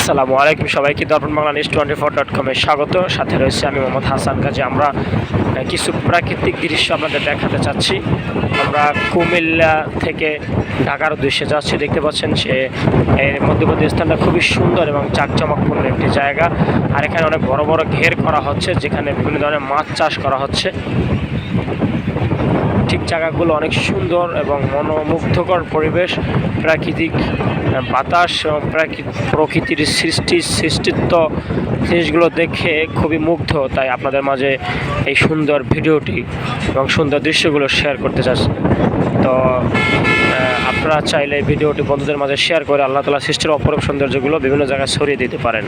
আসসালামু আলাইকুম। সবাইকে Darpan Bangla news twenty four dot কমে স্বাগত। সাথে রয়েছে আমি মোহাম্মদ হাসান কাজী। আমরা কিছু প্রাকৃতিক দৃশ্য আপনাদের দেখাতে চাচ্ছি। আমরা কুমিল্লা থেকে ঢাকার উদ্দেশ্যে যাচ্ছি। দেখতে পাচ্ছেন সে মধ্যবর্তী স্থানটা খুবই সুন্দর এবং চাকচমকপূর্ণ একটি জায়গা। আর এখানে অনেক বড় বড় ঘের করা হচ্ছে, যেখানে বিভিন্ন ধরনের মাছ চাষ করা হচ্ছে। ঠিক জায়গাগুলো অনেক সুন্দর এবং মনোমুগ্ধকর পরিবেশ, প্রাকৃতিক বাতাস এবং প্রাকৃ- প্রকৃতির সৃষ্টি, সৃষ্টিত্ব জিনিসগুলো দেখে খুবই মুগ্ধ। তাই আপনাদের মাঝে এই সুন্দর ভিডিওটি এবং সুন্দর দৃশ্যগুলো শেয়ার করতে চাচ্ছি। তো আপনারা চাইলে ভিডিওটি বন্ধুদের মাঝে শেয়ার করে আল্লাহ তালা সৃষ্টির অপরূপ সৌন্দর্যগুলো বিভিন্ন জায়গায় ছড়িয়ে দিতে পারেন।